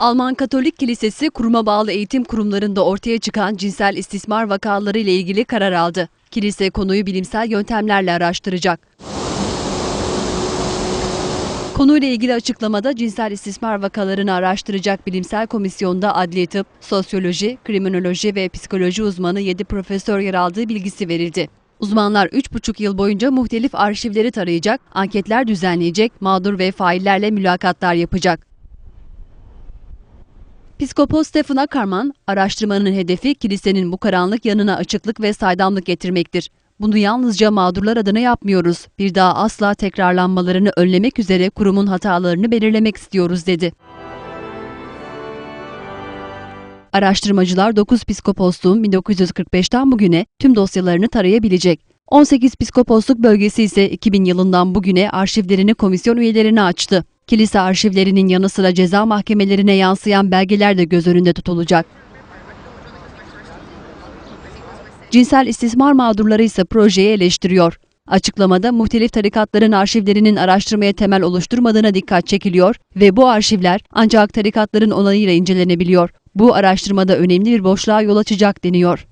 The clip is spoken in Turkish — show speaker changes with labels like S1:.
S1: Alman Katolik Kilisesi kuruma bağlı eğitim kurumlarında ortaya çıkan cinsel istismar vakaları ile ilgili karar aldı. Kilise konuyu bilimsel yöntemlerle araştıracak. Konuyla ilgili açıklamada cinsel istismar vakalarını araştıracak bilimsel komisyonda adli tıp, sosyoloji, kriminoloji ve psikoloji uzmanı 7 profesör yer aldığı bilgisi verildi. Uzmanlar 3,5 yıl boyunca muhtelif arşivleri tarayacak, anketler düzenleyecek, mağdur ve faillerle mülakatlar yapacak. Piskopos Stephen Ackerman, araştırmanın hedefi kilisenin bu karanlık yanına açıklık ve saydamlık getirmektir. Bunu yalnızca mağdurlar adına yapmıyoruz. Bir daha asla tekrarlanmalarını önlemek üzere kurumun hatalarını belirlemek istiyoruz dedi. Araştırmacılar 9 psikoposluğun 1945'ten bugüne tüm dosyalarını tarayabilecek. 18 psikoposluk bölgesi ise 2000 yılından bugüne arşivlerini komisyon üyelerine açtı. Kilise arşivlerinin yanı sıra ceza mahkemelerine yansıyan belgeler de göz önünde tutulacak. Cinsel istismar mağdurları ise projeyi eleştiriyor. Açıklamada muhtelif tarikatların arşivlerinin araştırmaya temel oluşturmadığına dikkat çekiliyor ve bu arşivler ancak tarikatların onayıyla incelenebiliyor. Bu araştırmada önemli bir boşluğa yol açacak deniyor.